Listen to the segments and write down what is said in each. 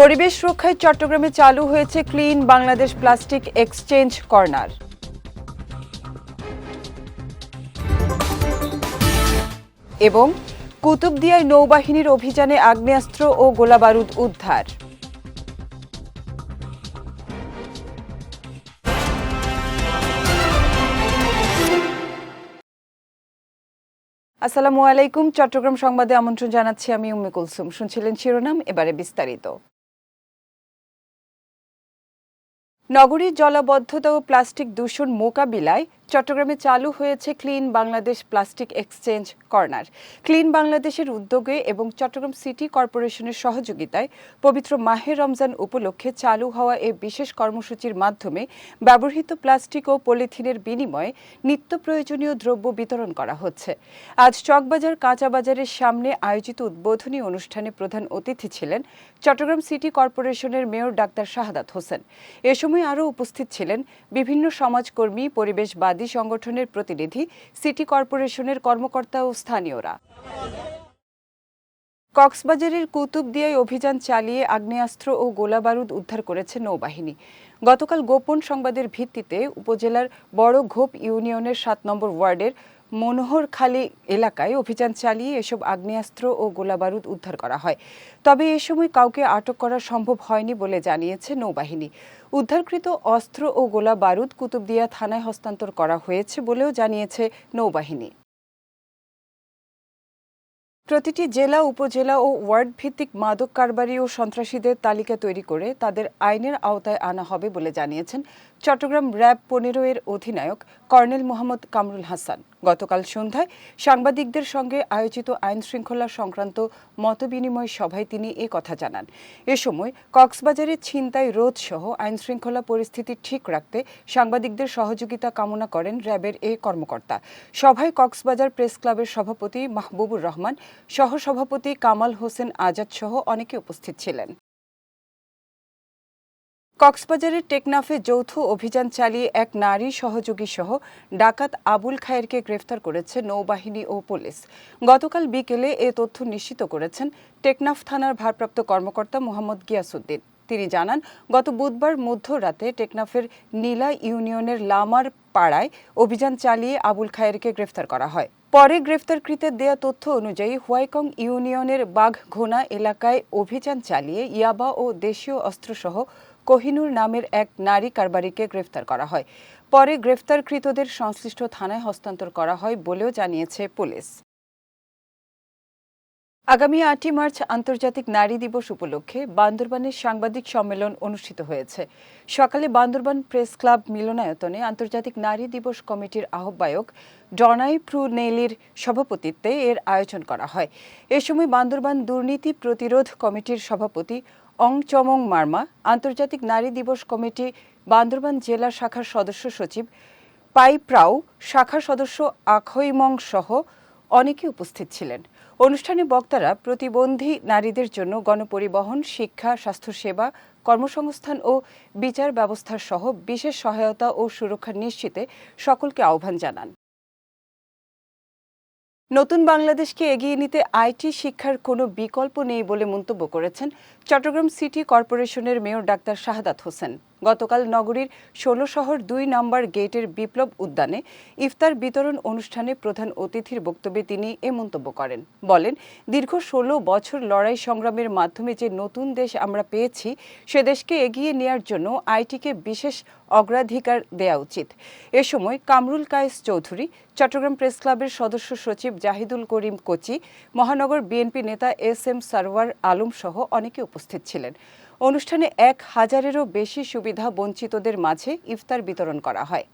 পরিবেশ রক্ষায় চট্টগ্রামে চালু হয়েছে clean Bangladesh plastic exchange corner. এবং কুতুবদিয়ায় নৌবাহিনীর অভিযানে আগ্নেয়াস্ত্র ও গোলাবারুদ উদ্ধার। আসসালামু আলাইকুম, চট্টগ্রাম সংবাদে আমন্ত্রণ জানাচ্ছি আমি উম্মে কুলসুম। শুনছিলেন শিরোনাম, এবারে বিস্তারিত। নগরীর জলাবদ্ধতা ও প্লাস্টিক দূষণ মোকাবিলায় চট্টগ্রামে চালু হয়েছে clean Bangladesh plastic exchange corner clean বাংলাদেশের উদ্যোগে এবং চট্টগ্রাম সিটি কর্পোরেশনের সহযোগিতায় পবিত্র মাহে রমজান উপলক্ষে চালু হওয়া এ বিশেষ কর্মসূচির মাধ্যমে ব্যবহৃত প্লাস্টিক ও পলিথিনের বিনিময়ে নিত্য প্রয়োজনীয় দ্রব্য বিতরণ করা হচ্ছে। আজ চকবাজার কাঁচা বাজারের সামনে আয়োজিত উদ্বোধনী অনুষ্ঠানে প্রধান অতিথি ছিলেন চট্টগ্রাম সিটি কর্পোরেশনের মেয়র ডাক্তার শাহাদাত হোসেন। এ সময় আরও উপস্থিত ছিলেন বিভিন্ন সমাজকর্মী, পরিবেশবাদী সংগঠনের প্রতিনিধি সিটি কর্পোরেশনের কর্মকর্তা ও স্থানীয়রা। কক্সবাজারের কুতুবদিয়ায় অভিযান চালিয়ে আগ্নেয়াস্ত্র ও গোলাবারুদ উদ্ধার করেছে নৌবাহিনী। গতকাল গোপন সংবাদের ভিত্তিতে উপজেলার বড় ঘোপ ইউনিয়নের সাত নম্বর ওয়ার্ডের মনোহরখালী এলাকায় অভিযান চালিয়ে এসব আগ্নেয়াস্ত্র ও গোলাবারুদ উদ্ধার করা হয়। তবে এ সময় কাউকে আটক করা সম্ভব হয়নি বলে জানিয়েছে নৌবাহিনী। উদ্ধারকৃত অস্ত্র ও গোলা বারুদ কুতুবদিয়া থানায় হস্তান্তর করা হয়েছে বলেও জানিয়েছে নৌবাহিনী। প্রতিটি জেলা, উপজেলা ও ওয়ার্ড ভিত্তিক মাদক কারবারি ও সন্ত্রাসীদের তালিকা তৈরি করে তাদের আইনের আওতায় আনা হবে বলে জানিয়েছেন চট্টগ্রাম র্যাব পনেরো এর অধিনায়ক কর্নেল মোহাম্মদ কামরুল হাসান গতকাল সন্ধ্যায় সাংবাদিকদের সঙ্গে আয়োজিত আইন শৃঙ্খলা সংক্রান্ত মতবিনিময় সভায় তিনি এ কথা জানান। এ সময় কক্সবাজারে ছিনতাই রোধ সহ আইন শৃঙ্খলা পরিস্থিতি ঠিক রাখতে সাংবাদিকদের সহযোগিতা কামনা করেন র্যাবের এ কর্মকর্তা। সভায় কক্সবাজার প্রেস ক্লাবের সভাপতি মাহবুবুর রহমান, সহসভাপতি কামাল হোসেন আজাদ সহ অনেকে উপস্থিত ছিলেন। কক্সবাজারের টেকনাফে যৌথ অভিযান চালিয়ে এক নারী সহযোগী সহ ডাকাত আবুল খায়েরকে গ্রেফতার করেছে নৌবাহিনী ও পুলিশ। গতকাল বিকেলে এ তথ্য নিশ্চিত করেছেন টেকনাফ থানার ভারপ্রাপ্ত কর্মকর্তা মোহাম্মদ গিয়াসুদ্দিন তিনি জানান, গত বুধবার মধ্যরাতে টেকনাফের নীলা ইউনিয়নের লামার পাড়ায় অভিযান চালিয়ে আবুল খায়েরকে গ্রেফতার করা হয়। পরে গ্রেফতারকৃতের দেয়া তথ্য অনুযায়ী হোয়াইকং ইউনিয়নের বাঘঘোনা এলাকায় অভিযান চালিয়ে ইয়াবা ও দেশীয় অস্ত্রসহ কোহিনুর নামের এক নারী কারবারিকে গ্রেফতার করা হয়। পরে গ্রেফতারকৃতদের সংশ্লিষ্ট থানায় হস্তান্তর করা হয় বলেও জানিয়েছে পুলিশ। আগামী আটই মার্চ আন্তর্জাতিক নারী দিবস উপলক্ষে বান্দরবানের সাংবাদিক সম্মেলন অনুষ্ঠিত হয়েছে। সকালে বান্দরবান প্রেস ক্লাব মিলনায়তনে আন্তর্জাতিক নারী দিবস কমিটির আহ্বায়ক ডনাই প্রুনেলির সভাপতিত্বে এর আয়োজন করা হয়। এ সময় বান্দরবান দুর্নীতি প্রতিরোধ কমিটির সভাপতি অং চমং মার্মা, আন্তর্জাতিক নারী দিবস কমিটি, বান্দরবান জেলা শাখার সদস্য সচিব পাইপ্রাউ শাখার সদস্য আখইমং সহ অনেকে উপস্থিত ছিলেন। অনুষ্ঠানে বক্তারা প্রতিবন্ধী নারীদের জন্য গণপরিবহন, শিক্ষা, স্বাস্থ্যসেবা, কর্মসংস্থান ও বিচার ব্যবস্থার সহ বিশেষ সহায়তা ও সুরক্ষা নিশ্চিতে সকলকে আহ্বান জানান। নতুন বাংলাদেশকে এগিয়ে নিতে আইটি শিক্ষার কোনো বিকল্প নেই বলে মন্তব্য করেছেন চট্টগ্রাম সিটি কর্পোরেশনের মেয়র ডাক্তার শাহাদাত হোসেন। গতকাল নগরীর ষোলো শহর দুই নম্বর গেটের বিপ্লব উদ্যানে ইফতার বিতরণ অনুষ্ঠানে প্রধান অতিথির বক্তব্যে তিনি এ মন্তব্য করেন। বলেন, দীর্ঘ ষোলো বছর লড়াই সংগ্রামের মাধ্যমে যে নতুন দেশ আমরা পেয়েছি, সে দেশকে এগিয়ে নেয়ার জন্য আইটিকে বিশেষ অগ্রাধিকার দেয়া উচিত। এ সময় কামরুল কায়েস চৌধুরী, চট্টগ্রাম প্রেস ক্লাবের সদস্য সচিব জাহিদুল করিম কোচি, মহানগর বিএনপি নেতা এস এম সারওয়ার আলম সহ অনেকে উপস্থিত ছিলেন। অনুষ্ঠানে এক হাজারেরও বেশি সুবিধা বঞ্চিতদের মাঝে ইফতার বিতরণ করা হয়।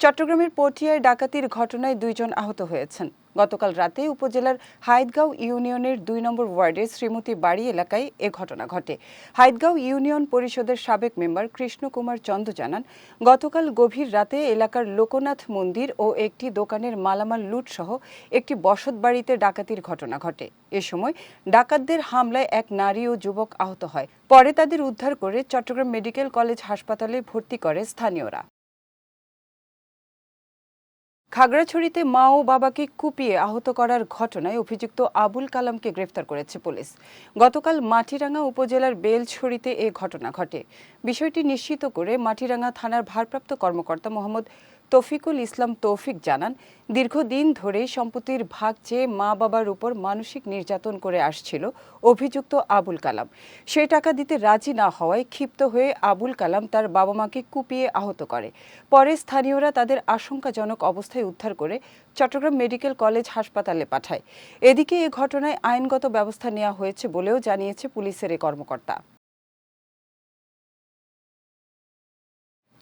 চট্টগ্রামের পটিয়ায় ডাকাতির ঘটনায় দুইজন আহত হয়েছেন। গতকাল রাতে উপজেলার হাইদগাঁও ইউনিয়নের দুই নম্বর ওয়ার্ডের শ্রীমতী বাড়ি এলাকায় এ ঘটনা ঘটে। হাইদগাঁও ইউনিয়ন পরিষদের সাবেক মেম্বার কৃষ্ণকুমার চন্দ জানান, গতকাল গভীর রাতে এলাকার লোকনাথ মন্দির ও একটি দোকানের মালামাল লুট সহ একটি বসত বাড়িতে ডাকাতির ঘটনা ঘটে। এ সময় ডাকাতদের হামলায় এক নারী ও যুবক আহত হয়। পরে তাদের উদ্ধার করে চট্টগ্রাম মেডিকেল কলেজ হাসপাতালে ভর্তি করে স্থানীয়রা। খাগড়াছড়িতে মা ও বাবাকে কুপিয়ে আহত করার ঘটনায় অভিযুক্ত আবুল কালামকে গ্রেফতার করেছে পুলিশ। গতকাল মাটিরাঙ্গা উপজেলার বেলছড়িতে এ ঘটনা ঘটে। বিষয়টি নিশ্চিত করে মাটিরাঙ্গা থানার ভারপ্রাপ্ত কর্মকর্তা মোহাম্মদ তৌফিকুল ইসলাম তৌফিক জানান, দীর্ঘদিন ধরে সম্পত্তির ভাগ চেয়ে মা বাবার উপর মানসিক নির্যাতন করে আসছিল, অভিযুক্ত আবুল কালাম। সে টাকা দিতে রাজি না হওয়ায় ক্ষিপ্ত হয়ে আবুল কালাম তার বাবা মাকে কুপিয়ে আহত করে। পরে স্থানীয়রা তাদের আশঙ্কাজনক অবস্থায় উদ্ধার করে চট্টগ্রাম মেডিকেল কলেজ হাসপাতালে পাঠায়। এদিকে এ ঘটনায় আইনগত ব্যবস্থা নেওয়া হয়েছে বলেও জানিয়েছে পুলিশের এ কর্মকর্তা।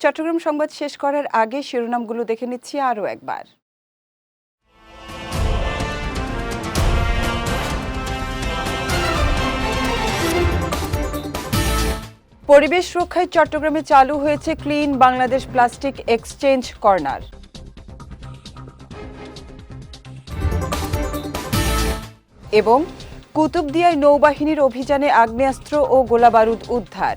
চট্টগ্রাম সংবাদ শেষ করার আগে শিরোনামগুলো দেখে নিচ্ছি আরও একবার। পরিবেশ রক্ষায় চট্টগ্রামে চালু হয়েছে clean Bangladesh plastic exchange corner. এবং কুতুবদিয়ায় নৌবাহিনীর অভিযানে আগ্নেয়াস্ত্র ও গোলাবারুদ উদ্ধার।